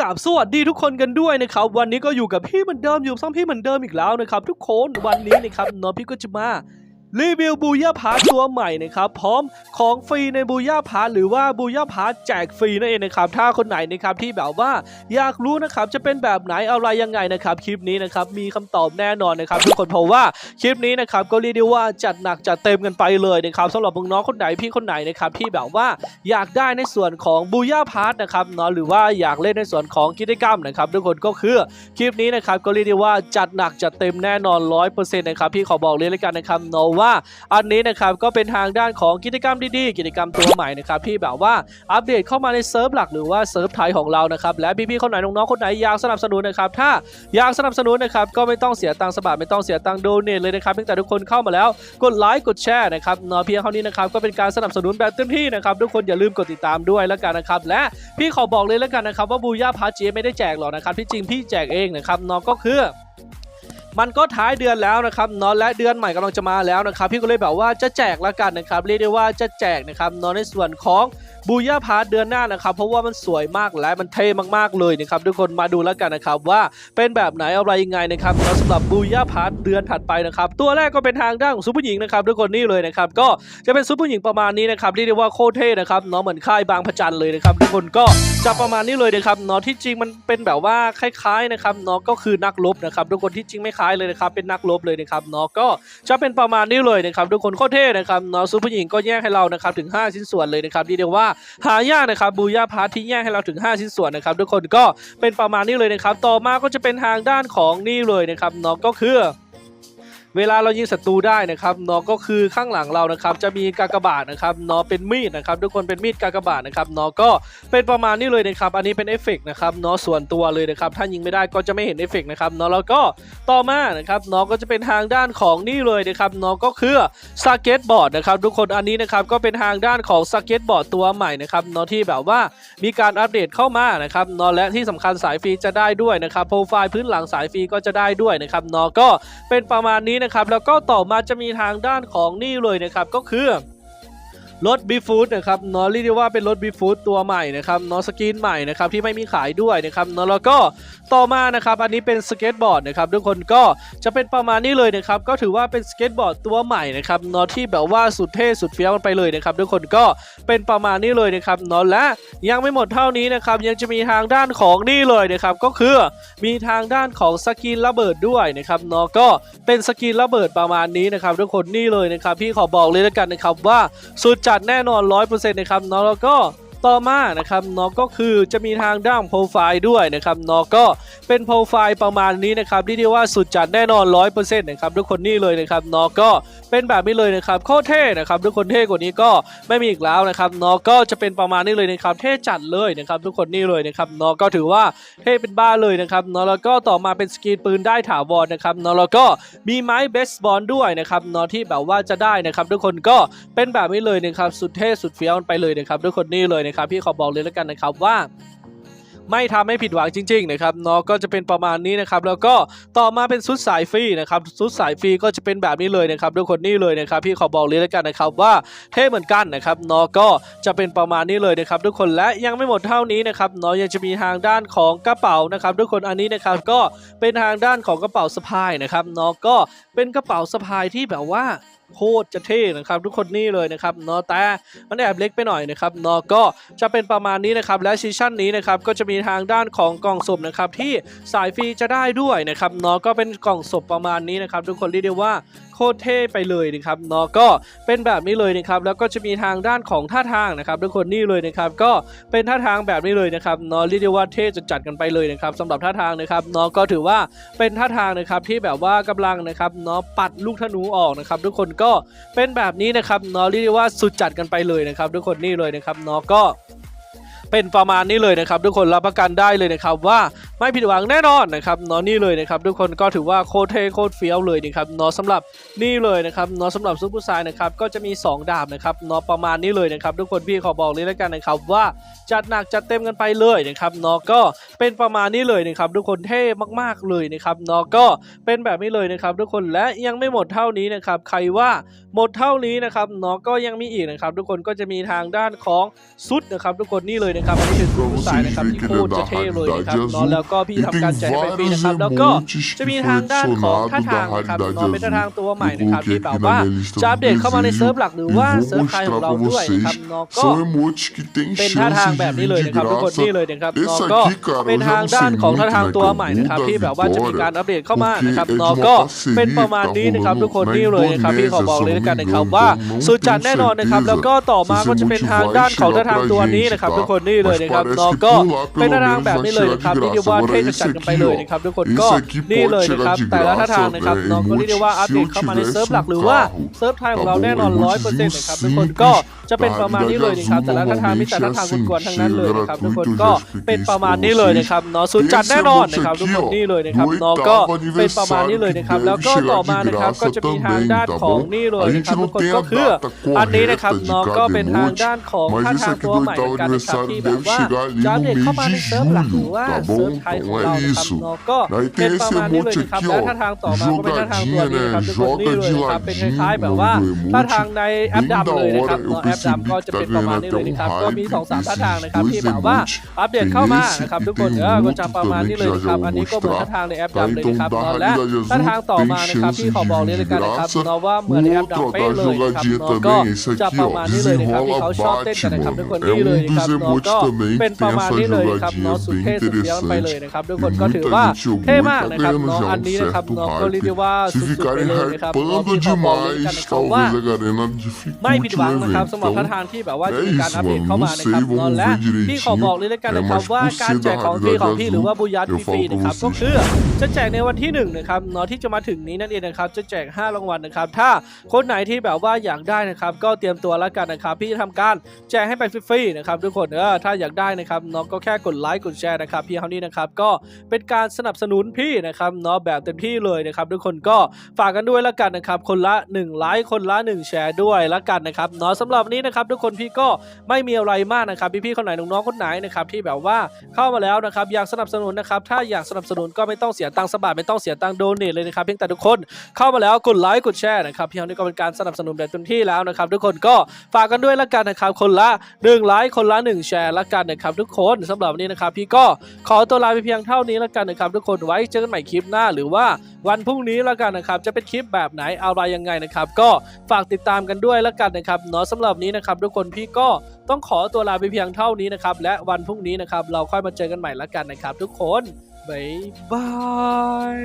กับสวัสดีทุกคนกันด้วยนะครับวันนี้ก็อยู่กับพี่เหมือนเดิมอยู่ซ่อมพี่เหมือนเดิมอีกแล้วนะครับทุกคนวันนี้นะครับน้องพี่ก็จะมา รีวิวบูย่าพาตัวใหม่นะครับพร้อมของฟรีในบูย่าพาร์หรือว่าบูย่าพาร์แจกฟรีนั่นเองนะครับถ้าคนไหนนะครับที่แบบว่าอยากรู้นะครับจะเป็นแบบไหนอะไรยังไงนะครับคลิปนี้นะครับมีคำตอบแน่นอนนะครับทุกคนเพราะว่าคลิปนี้นะครับก็เรียกได้ว่าจัดหนักจัดเต็มกันไปเลยนะครับสำหรับน้องคนไหนพี่คนไหนนะครับที่แบบว่าอยากได้ในส่วนของบูย่าพาร์ทนะครับเนาะหรือว่าอยากเล่นในส่วนของกิจกรรมนะครับทุกคนก็คือคลิปนี้นะครับก็เรียกได้ว่าจัดหนักจัดเต็มแน่นอน100%นะครับพี่ขอบอกเลยแล้วกันนะครับเนาะว่าอันนี้นะครับก็เป็นทางด้านของกิจกรรมดีๆ กิจกรรมตัวใหม่นะครับที่แบบว่าอัปเดตเข้ามาในเซิร์ฟหลักหรือว่าเซิร์ฟไทยของเรานะครับและพี่ๆคนไหนน้องๆคนไหนอยากสนับสนุนนะครับถ้าอยากสนับสนุนนะครับก็ไม่ต้องเสียตังค์สบาทไม่ต้องเสียตังค์โดเนทเลยนะครับเพียงแต่ทุกคนเข้ามาแล้วกดไลค์กดแชร์นะครับเนาะเพียงเท่านี้นะครับก็เป็นการสนับสนุนแบบเต็มที่นะครับทุกคนอย่าลืมกดติดตามด้วยแล้วกันนะครับและพี่ขอบอกเลยแล้วกันนะครับว่าบูย่าพาเจไม่ได้แจกหรอกนะครับที่จริงพี่แจกเองนะครับเนาะก็คือ มันก็ท้ายเดือนแล้วนะครับนอนและเดือนใหม่กำลังจะมาแล้วนะครับพี่ก็เลยแบบว่าจะแจกละกันนะครับเรียกได้ว่าจะแจกนะครับนอนในส่วนของ บูย่าพาร์ทเดือนหน้านะครับ เพราะว่ามันสวยมากและมันเท่มากๆเลยนะครับทุกคนมาดูแล้วกันนะครับว่าเป็นแบบไหนอะไรยังไงนะครับเนาะสำหรับบูย่าพาร์ทเดือนถัดไปนะครับตัวแรกก็เป็นทางด้านของซุปเปอร์หญิงนะครับทุกคนนี่เลยนะครับก็จะเป็นซุปเปอร์หญิงประมาณนี้นะครับเรียกได้ว่าโคตรเท่นะครับเนาะเหมือนค่ายบางพระจันทร์เลยนะครับทุกคนก็จะประมาณนี้เลยนะครับเนาะที่จริงมันเป็นแบบว่าคล้ายๆนะครับเนาะก็คือนักรบนะครับทุกคนที่จริงไม่คล้ายเลยนะครับเป็นนักรบเลยนะครับเนาะก็จะเป็นประมาณนี้เลยนะครับทุกคนโคตรเท่นะครับเนาะซุปเปอร์หญิงก็แยกให้เรานะครับถึง 5 ชิ้นส่วนเลยนะครับเรียกว่าหายากนะครับบูย่าพาร์ทที่แยกให้เราถึง 5 ชิ้นส่วนนะครับทุกคนก็เป็นประมาณนี้เลยนะครับ ต่อมาก็จะเป็นทางด้านของนี่เลยนะครับน้องก็คือ เวลาเรายิงศัตรูได้นะครับเนาะก็คือข้างหลังเรานะครับจะมีกากบาทนะครับเนาะเป็นมีดนะครับทุกคนเป็นมีดกากบาทนะครับเนาะก็เป็นประมาณนี้เลยนะครับอันนี้เป็นเอฟเฟกต์นะครับเนาะส่วนตัวเลยนะครับถ้ายิงไม่ได้ก็จะไม่เห็นเอฟเฟกต์นะครับเนาะแล้วก็ต่อมานะครับเนาะก็จะเป็นทางด้านของนี่เลยนะครับเนาะก็คือสเก็ตบอร์ดนะครับทุกคนอันนี้นะครับก็เป็นทางด้านของสเก็ตบอร์ดตัวใหม่นะครับเนาะที่แบบว่ามีการอัปเดตเข้ามานะครับเนาะและที่สำคัญสายฟรีจะได้ด้วยนะครับโปรไฟล์พื้นหลังสายฟรีก็จะได้ด้วยนะครับเนาะก็เป็นประมาณนี้นะครับแล้วก็ต่อมาจะมีทางด้านของนี่เลยนะครับก็คือ รถบีฟูดนะครับเนาะเรียกได้ว่าเป็นรถบีฟูดตัวใหม่นะครับเนาะสกรีนใหม่นะครับที่ไม่มีขายด้วยนะครับเนาะแล้วก็ต่อมานะครับอันนี้เป็นสเก็ตบอร์ดนะครับทุกคนก็จะเป็นประมาณนี้เลยนะครับก็ถือว่าเป็นสเก็ตบอร์ดตัวใหม่นะครับเนาะที่แบบว่าสุดเท่สุดเฟี้ยวกันไปเลยนะครับทุกคนก็เป็นประมาณนี้เลยนะครับเนาะและยังไม่หมดเท่านี้นะครับยังจะมีทางด้านของนี่เลยนะครับก็คือมีทางด้านของสกินระเบิดด้วยนะครับเนาะก็เป็นสกินระเบิดประมาณนี้นะครับทุกคนนี่เลยนะครับพี่ขอบอกเลยแล้วกันนะครับว่าสุดจัดแน่นอน 100%นะครับเนาะแล้วก็ ต่อมานะครับเนาะก็คือจะมีทางด้านโปรไฟล์ด้วยนะครับเนาะก็เป็นโปรไฟล์ประมาณนี้นะครับที่เรียกว่าสุดจัดแน่นอน100%นะครับทุกคนนี่เลยนะครับเนาะก็เป็นแบบนี้เลยนะครับโคตรเท่นะครับทุกคนเท่กว่านี้ก็ไม่มีอีกแล้วนะครับเนาะก็จะเป็นประมาณนี้เลยนะครับเท่จัดเลยนะครับทุกคนนี่เลยนะครับเนาะก็ถือว่าเท่เป็นบ้าเลยนะครับนาะแล้วก็ต่อมาเป็นสกีนปืนได้ถาวรนะครับนาะแล้วก็มีไม้เบสบอลด้วยนะครับนาะที่แบบว่าจะได้นะครับทุกคนก็เป็นแบบนี้เลยนะครับสุดเท่สุดเฟี้ยวไปเลยนะครับทุกคนนี่เลยนะครับพี่ขอบอกเลยแล้วกันนะครับว่าไม่ทำให้ผิดหวังจริง ๆ นะครับเนาะก็จะเป็นประมาณนี้นะครับ แล้วก็ต่อมาเป็นชุดสายฟรีนะครับชุดสายฟรีก็จะเป็นแบบนี้เลยนะครับทุกคนนี่เลยนะครับ พี่ขอบอกเลยแล้วกันนะครับว่าเท่เหมือนกันนะครับเนาะก็จะเป็นประมาณนี้เลยนะครับ ทุกคนและยังไม่หมดเท่านี้นะครับเนาะยังจะมีทางด้านของกระเป๋านะครับ ทุกคนอันนี้นะครับก็เป็นทางด้านของกระเป๋าสะพายนะครับเนาะก็เป็นกระเป๋าสะพายที่แบบว่า โคตรจะเท่นะครับทุกคนนี่เลยนะครับเนาะแต่มันแอบเล็กไปหน่อยนะครับเนาะก็จะเป็นประมาณนี้นะครับและซีซั่นนี้นะครับก็จะมีทางด้านของกล่องสุ่มนะครับที่สายฟรีจะได้ด้วยนะครับเนาะก็เป็นกล่องสุ่มประมาณนี้นะครับทุกคนเรียกได้ว่าโคตรเท่ไปเลยนะครับเนาะก็เป็นแบบนี้เลยนะครับแล้วก็จะมีทางด้านของท่าทางนะครับทุกคนนี่เลยนะครับก็เป็นท่าทางแบบนี้เลยนะครับเนาะเรียกได้ว่าเท่จัดกันไปเลยนะครับสำหรับท่าทางนะครับเนาะก็ถือว่าเป็นท่าทางนะครับที่แบบว่ากำลังนะครับเนาะปัดลูกธนูออกนะครับทุกคนก็เป็นแบบนี้นะครับเนาะเรียกได้ว่าสุดจัดกันไปเลยนะครับทุกคนนี่เลยนะครับเนาะก็ เป็นประมาณนี้เลยนะครับทุกคนรับประกันได้เลยนะครับว่าไม่ผิดหวังแน่นอนนะครับเนาะนี่เลยนะครับทุกคนก็ถือว่าโคตรเท่โคตรเฟี้ยวเลยนะครับเนาะสำหรับนี่เลยนะครับเนาะสำหรับซุปเปอร์ไซน์นะครับก็จะมี 2 ดาบนะครับเนาะประมาณนี้เลยนะครับทุกคนพี่ขอบอกเลยแล้วกันนะครับว่าจัดหนักจัดเต็มกันไปเลยนะครับเนาะก็เป็นประมาณนี้เลยนะครับทุกคนเท่มากๆเลยนะครับเนาะก็เป็นแบบนี้เลยนะครับทุกคนและยังไม่หมดเท่านี้นะครับใครว่าหมดเท่านี้นะครับเนาะก็ยังมีอีกนะครับทุกคนก็จะมีทางด้านของซุดนะครับทุกคนนี่เลยนะครับอันนี้คือผู้สายนะครับที่โคตรจะเท่เลยนะครับเนาะแล้วก็พี่ทำการแจกให้ฟรีนะครับแล้วก็จะมีทางด้านของท่าทางนะครับเนาะเป็นท่าทางตัวใหม่นะครับที่แบบว่าจะอัปเดตเข้ามาในเซิร์ฟหลักหรือว่าเซิร์ฟไทยของเราด้วยนะครับเนาะก็ São emotes que tem เป็นท่า chance ทางแบบ de นี้ vir เลย de นะครับทุกคน graça. นี่เลยนะครับ Esse น้องก็ aqui, cara, เป็น eu já ทาง não ด้าน sei ของ muito, ท่าทาง né, ตัว que é ใหม่ o นะครับ Bull ที่ da แบบว่าจะมี Vitória, การอัปเดตเข้ามานะครับ porque é de น้อง uma ก็ parceria เป็นประมาณ que tá นี้นะครับ rolando ทุกคน na นี่เลยนะครับพี่ขอบอกเลยแล้วกันนะครับ Indonésia, ว่า se eu não me engano, สุดจัด não แน่นอนนะครับ tenho แล้วก็ต่อมา certeza. ก็จะเป็น Se ทาง esse ด้านของ motivo ท่าทาง vai ตัว chegar นี้ pra นะครับ gente, ทุกคนนี่เลยนะครับ Mas น้อง parece ก็ que por lá, เป็น pelo ท่าทาง menos, แบบ vai นี้เลย chegar นะครับ de ที่เรียก graça. ว่า Agora เท่จัด esse จัดกันไป aqui, เลย ó. นะครับทุกคน Esse ก็ aqui นี่ pode เลย chegar นะครับ de แต่ละท่า graça, ทางนะครับ velho. น้องก็เรียกได้ว่าอัปเดตเข้ามาในเซิร์ฟหลักหรือว่าเซิร์ฟไทยของเราแน่นอนร้อยเปอร์เซ็นต์นะครับทุกคนก็จะเป็นประมาณนี้เลยนะครับแต่ละท่าทางมีแต่ท่าทางกวนๆทั้งนั้นเลยนะครับทุกคนก็เป็นประมาณนี้เลยนะครับเนาะสุดจัดแน่นอนนะครับทุกคนนี่เลยนะครับน้องก็เป็นประมาณนี้เลยนะครับ แล้วก็ต่อมานะครับก็จะมีทางด้านของนี่เลยนะครับทุกคนก็คืออันนี้นะครับน้องก็เป็นทางด้านของท่า Mas ทา esse งตัว aqui ใหม่ no เหมือน tal กันนะครับ aniversário ที่แบบ deve ว่า chegar ali จะอัป no เดตเข้า mês มาใน de เซิร์ฟหลักหรือ julho, ว่า tá เซิร์ฟ bom? ไทยของ Então เรา é นะครับ isso. น้องก็ Aí เป็น tem ประ esse มาณนี้เลย emote นะครับ aqui, และ ó. ท่าทางต่อมาก็เป็นท่าทางตัวนี้ Jogadinha, นะครับ né? ทุกคนนี่เลยนะครับเป็นคล้ายๆแบบว่า Joga de ท่า ladinho, ทางในแอป bem ดำ da เลยนะครับ hora. Eu เนาะแอป percebi ดำก็ que จะ tá เป็นประมาณ ganhando นี้ até เลย um นะครับก็มี hype สองสามท่า esses ทางนะครับ dois ที่แบบว่า emotes. อัปเดตเข้ามา Tem esse นะครับ que ทุกคน tem เออ um ก็ outro จะประมาณ também นี้ que เลย já นะ já ครับ vou อันนี้ก็เหมือน mostrar. ท่าทางในแอป Tá, ดำเลย então นะครับ da เนาะและ realidade ท่า azul ทางต่อ tem มานะครับ chance ที่ขอ de บอก vir เลย de แล้วกันนะครับ graça. เนาะว่าเหมือน O ในแอป outro, ó, ดำเป๊ะ da เลยนะครับ jogadinha เนาะก็ também, esse จะ aqui, ประ ó, มาณนี้เลยนะครับที่ desenrola เขาชอบเต้น bate, กันนะครับทุก mano. คน É นี่เลย um นะครับ dos เนาะ emotes ก็ também เป็น que ประ tem มาณ essa นี้เลยนะครับ jogadinha เนาะสุด bem เท่สุดเฟี้ยวไปเลย interessante. นะครับทุก E คนก็ถือ muita ว่า gente jogou เท่ e มาก tá นะครับ ganhando เนาะ já อัน um นี้นะครับ certo เนาะก็เรียกได้ hype. ว่า Se สุดๆไป ficarem เลยนะครับเนาะ hypando พี่ขอบอกเลยแล้วกัน demais, นะครับว่า talvez a Garena ไม่ผิด dificulte หวัง o นะครับ evento. สำหรับ Então, ท่าทางที่แบบว่าจะ é มีการ isso, อัปเดต mano. เข้ามา Não นะครับ sei, เนาะ vamos และ ver พี่ขอ direitinho. บอกเลยแล้วกัน É, นะครับ mas ว่า por การ ser แจ da กของฟรีของพี่ realidade หรือว่า azul, บูยัด eu ฟรี falo ๆ pra นะครับก็ vocês. คือจะแจกในวันที่หนึ่งนะครับเนาะที่จะมาถึงนี้นั่นเองนะครับจะแจก 5 รางวัลนะครับ ถ้าคนไหนที่แบบว่าอยากได้นะครับ ก็เตรียมตัวแล้วกันนะครับพี่จะทำการแจกให้ไปฟรีๆนะครับทุกคนเออถ้าอยากได้นะครับเนาะก็แค่กดไลค์กดแชร์นะครับพี่เขานี่นะครับก็เป็นการสนับสนุนพี่นะครับเนาะแบบเต็มที่เลยนะครับทุกคนก็ฝากกันด้วยแล้วกันนะครับคนละ1ไลค์คนละ 1 แชร์ด้วยแล้วกันนะครับเนาะสำหรับวันี้นะครับทุกคนพี่ก็ไม่มีอะไรมากนะครับพี่ๆคนไหนน้องๆคนไหนนะครับที่แบบว่าเข้ามาแล้วนะครับอยากสนับสนุนนะครับถ้าอยากสนับสนุนก็ไม่ต้องเสียตังค์สบาทไม่ต้องเสียตังค์โดเนทเลยนะครับเพียงแต่ทุกคนเข้ามาแล้วกดไลค์กดแชร์นะครับพี่เขานี่ก็เป็นการสนับสนุนแบบเต็มที่แล้วนะครับทุกคนก็ฝากกันด้วยล้วกันนะครับคนละ1ไลค์คนละ 1 แชร์ล้วกันนะครับทุกคนสำหรับวันนี้นะครับพี่ก็ขอตัวลาไปเพียงเท่านี้ล้วกันนะครับทุกคนไว้เจอกันใหม่คลิปหน้าหรือว่าวันพรุ่งนี้ล้วกันนะครับจะเป็นคลิปแบบไหนอะไรยังไงนะครับก็ฝากติดตามกันด้วยล้วกันนะครับเนาะสำหรับนี้นะครับทุกคนพี่ก็ต้องขอตัวลาไปเพียงเท่านี้นะครับ และวันพรุ่งนี้นะครับ เราค่อยมาเจอกันใหม่ละกันนะครับ ทุกคนบ๊ายบาย